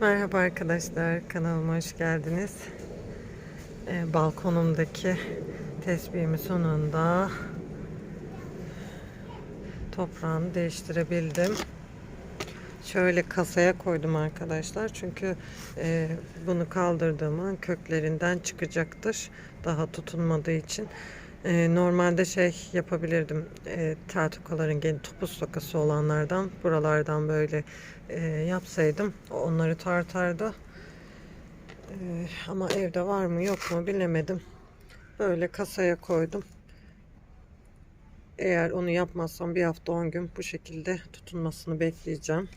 Merhaba arkadaşlar, kanalıma hoş geldiniz. Ee, balkonumdaki tesbihimi sonunda toprağını değiştirebildim. Şöyle kasaya koydum arkadaşlar. Çünkü e, bunu kaldırdığım an köklerinden çıkacaktır. Daha tutunmadığı için. E, normalde şey yapabilirdim. E, tertukaların topuz sokası olanlardan buralardan böyle e, yapsaydım onları tartardı. E, ama evde var mı yok mu bilemedim. Böyle kasaya koydum. Eğer onu yapmazsam bir hafta 10 gün bu şekilde tutunmasını bekleyeceğim.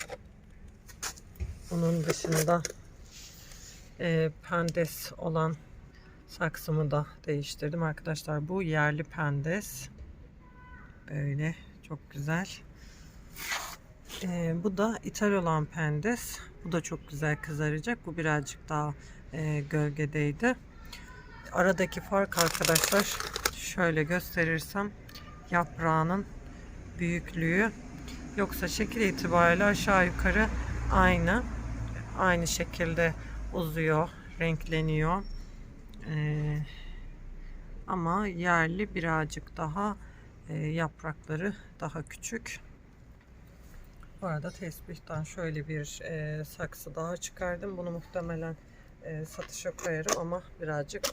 Onun dışında e, pendes olan saksımı da değiştirdim arkadaşlar. Bu yerli pendes. Böyle çok güzel. E, bu da ithal olan pendes. Bu da çok güzel kızaracak. Bu birazcık daha e, gölgedeydi. Aradaki fark arkadaşlar şöyle gösterirsem yaprağının büyüklüğü. Yoksa şekil itibariyle aşağı yukarı aynı. Aynı şekilde uzuyor, renkleniyor. Ee, ama yerli birazcık daha e, yaprakları daha küçük. Bu arada tesbihten şöyle bir e, saksı daha çıkardım. Bunu muhtemelen e, satışa koyarım ama birazcık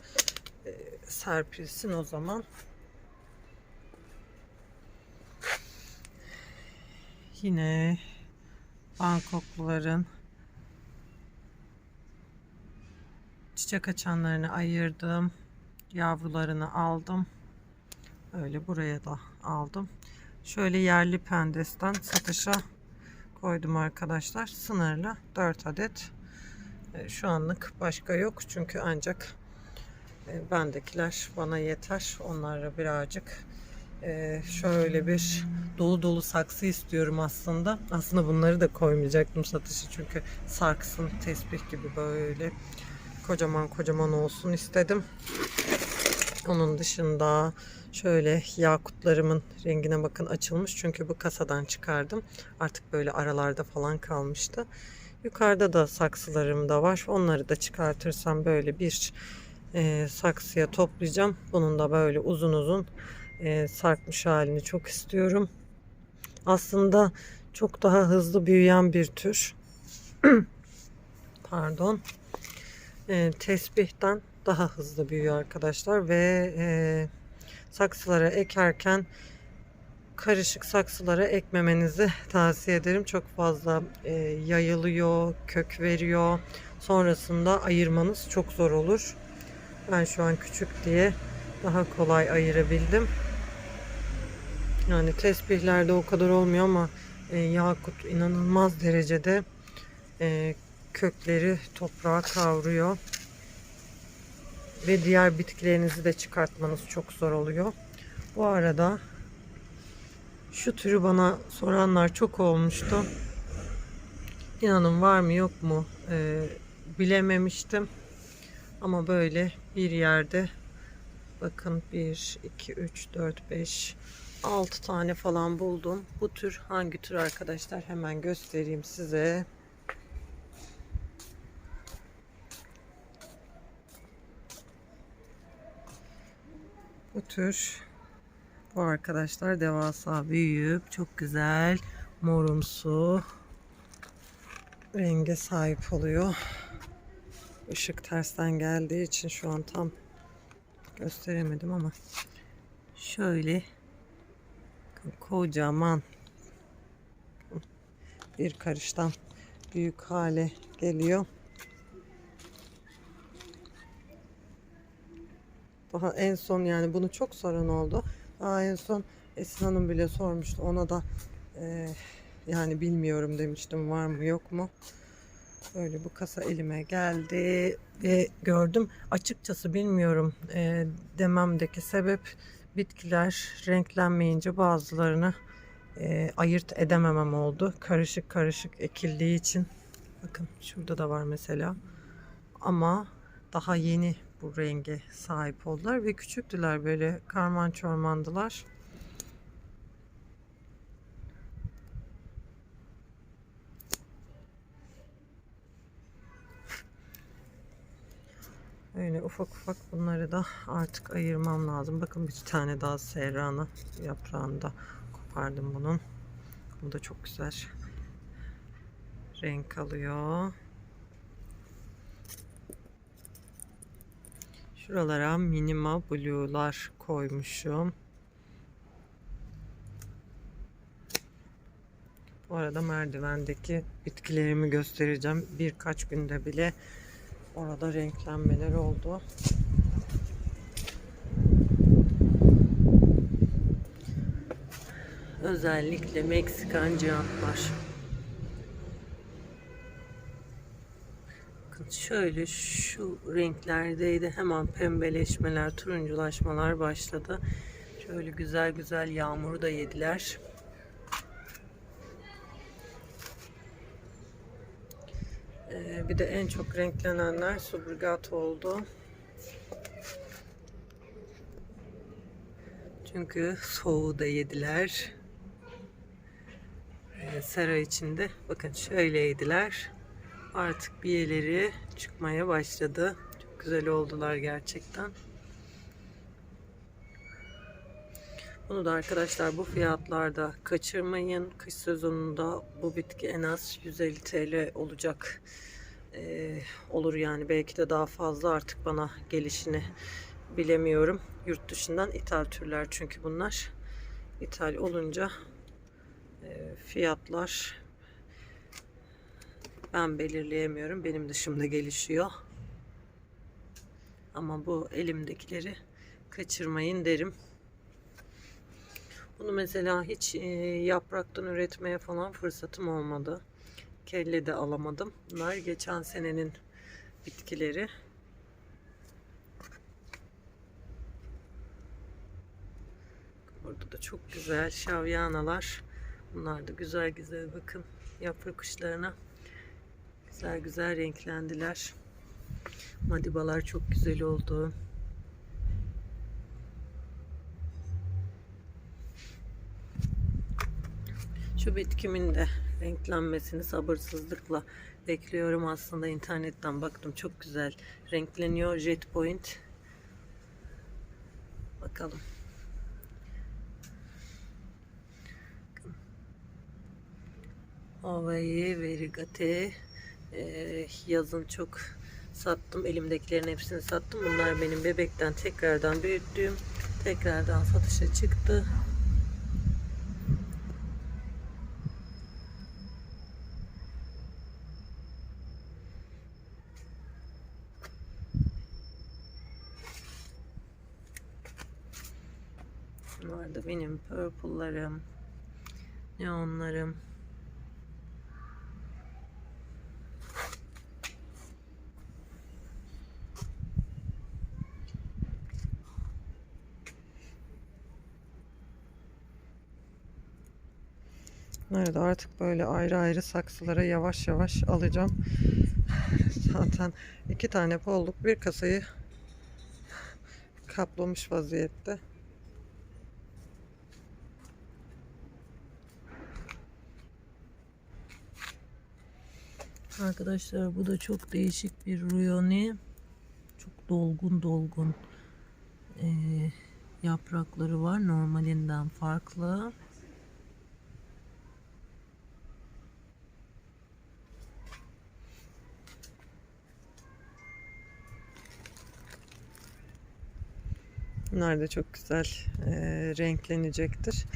e, serpilsin o zaman. Yine Bangkokluların çiçek açanlarını ayırdım. Yavrularını aldım. Öyle buraya da aldım. Şöyle yerli pendesten satışa koydum arkadaşlar. Sınırlı 4 adet. E, Şu anlık başka yok. Çünkü ancak e, bendekiler bana yeter. Onlara birazcık e, şöyle bir dolu dolu saksı istiyorum aslında. Aslında bunları da koymayacaktım satışı çünkü sarksın tesbih gibi böyle kocaman kocaman olsun istedim. Onun dışında şöyle yakutlarımın rengine bakın açılmış çünkü bu kasadan çıkardım. Artık böyle aralarda falan kalmıştı. Yukarıda da saksılarım da var. Onları da çıkartırsam böyle bir e, saksıya toplayacağım. Bunun da böyle uzun uzun e, sarkmış halini çok istiyorum. Aslında çok daha hızlı büyüyen bir tür. Pardon. E, tesbihten daha hızlı büyüyor arkadaşlar ve e, saksılara ekerken karışık saksılara ekmemenizi tavsiye ederim. Çok fazla e, yayılıyor, kök veriyor. Sonrasında ayırmanız çok zor olur. Ben şu an küçük diye daha kolay ayırabildim. Yani tesbihlerde o kadar olmuyor ama e, yakut inanılmaz derecede e, kökleri toprağa kavruyor. Ve diğer bitkilerinizi de çıkartmanız çok zor oluyor. Bu arada şu türü bana soranlar çok olmuştu. İnanın var mı yok mu e, bilememiştim. Ama böyle bir yerde bakın 1, 2, 3, 4, 5, 6 tane falan buldum. Bu tür hangi tür arkadaşlar hemen göstereyim size. Bu tür bu arkadaşlar devasa büyüyüp çok güzel morumsu renge sahip oluyor. Işık tersten geldiği için şu an tam gösteremedim ama şöyle kocaman bir karıştan büyük hale geliyor. Daha en son yani bunu çok soran oldu. Daha en son Esin Hanım bile sormuştu. Ona da e, yani bilmiyorum demiştim var mı yok mu. Böyle bu kasa elime geldi ve gördüm. Açıkçası bilmiyorum e, dememdeki sebep bitkiler renklenmeyince bazılarını e, ayırt edememem oldu. Karışık karışık ekildiği için. Bakın şurada da var mesela. Ama daha yeni bu rengi sahip oldular ve küçüktüler böyle karman çormandılar. Öyle ufak ufak bunları da artık ayırmam lazım. Bakın bir tane daha serrana yaprağında kopardım bunun. Bu da çok güzel renk alıyor. Şuralara minima blue'lar koymuşum. Bu arada merdivendeki bitkilerimi göstereceğim. Birkaç günde bile orada renklenmeler oldu. Özellikle Meksikan cihazlar. Şöyle şu renklerdeydi. Hemen pembeleşmeler, turunculaşmalar başladı. Şöyle güzel güzel yağmuru da yediler. Ee, bir de en çok renklenenler subrigat oldu. Çünkü soğuğu da yediler. Ee, sera içinde bakın şöyle Artık biyeleri çıkmaya başladı. Çok güzel oldular gerçekten. Bunu da arkadaşlar bu fiyatlarda kaçırmayın. Kış sezonunda bu bitki en az 150 TL olacak. Ee, olur yani belki de daha fazla artık bana gelişini bilemiyorum. Yurt dışından ithal türler çünkü bunlar. İthal olunca e, fiyatlar ben belirleyemiyorum. Benim dışımda gelişiyor. Ama bu elimdekileri kaçırmayın derim. Bunu mesela hiç e, yapraktan üretmeye falan fırsatım olmadı. Kelle de alamadım. Bunlar geçen senenin bitkileri. Burada da çok güzel şavyanalar. Bunlar da güzel güzel bakın yaprak uçlarına. Güzel güzel renklendiler. Madibalar çok güzel oldu. Şu bitkimin de renklenmesini sabırsızlıkla bekliyorum. Aslında internetten baktım. Çok güzel renkleniyor. Jet Point. Bakalım. Havayı verigate ee, yazın çok sattım. Elimdekilerin hepsini sattım. Bunlar benim bebekten tekrardan büyüttüğüm, tekrardan satışa çıktı. Bunlar da benim purple'larım, neonlarım. Da artık böyle ayrı ayrı saksılara yavaş yavaş alacağım. Zaten iki tane polluk bir kasayı kaplamış vaziyette. Arkadaşlar bu da çok değişik bir ruyoni. Çok dolgun dolgun ee, yaprakları var. Normalinden farklı. Bunlar da çok güzel e, renklenecektir.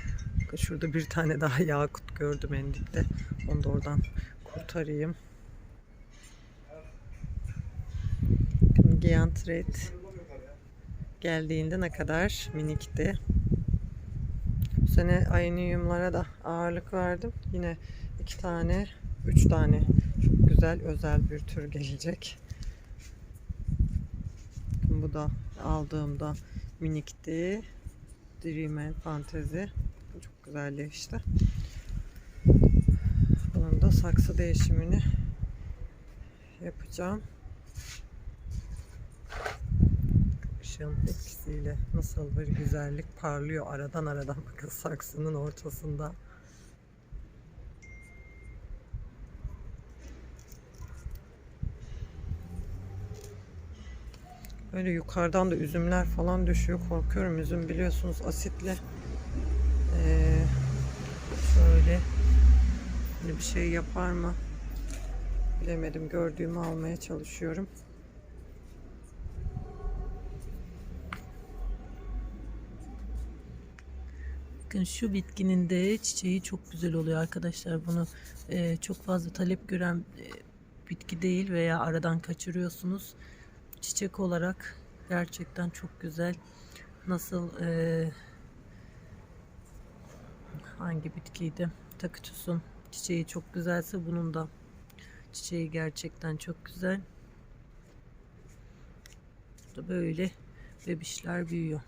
Şurada bir tane daha yakut gördüm en. Onu da oradan kurtarayım. Giant Red geldiğinde ne kadar minikti. Bu sene ayniumlara da ağırlık verdim. Yine iki tane, üç tane çok güzel özel bir tür gelecek. Bu da aldığımda minikti. Dreamer fantezi. Çok güzelleşti. Bunun da saksı değişimini yapacağım. Işığın etkisiyle nasıl bir güzellik parlıyor aradan aradan bakın saksının ortasında. Böyle yukarıdan da üzümler falan düşüyor. Korkuyorum üzüm biliyorsunuz asitli. Ee, şöyle hani bir şey yapar mı? Bilemedim. Gördüğümü almaya çalışıyorum. Bakın şu bitkinin de çiçeği çok güzel oluyor arkadaşlar. Bunu e, çok fazla talep gören e, bitki değil veya aradan kaçırıyorsunuz. Çiçek olarak gerçekten çok güzel. Nasıl e, hangi bitkiydi? Takıtüsün çiçeği çok güzelse bunun da çiçeği gerçekten çok güzel. Böyle bebişler büyüyor.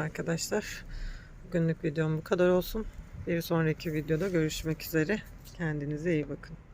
Arkadaşlar. Bugünlük videom bu kadar olsun. Bir sonraki videoda görüşmek üzere. Kendinize iyi bakın.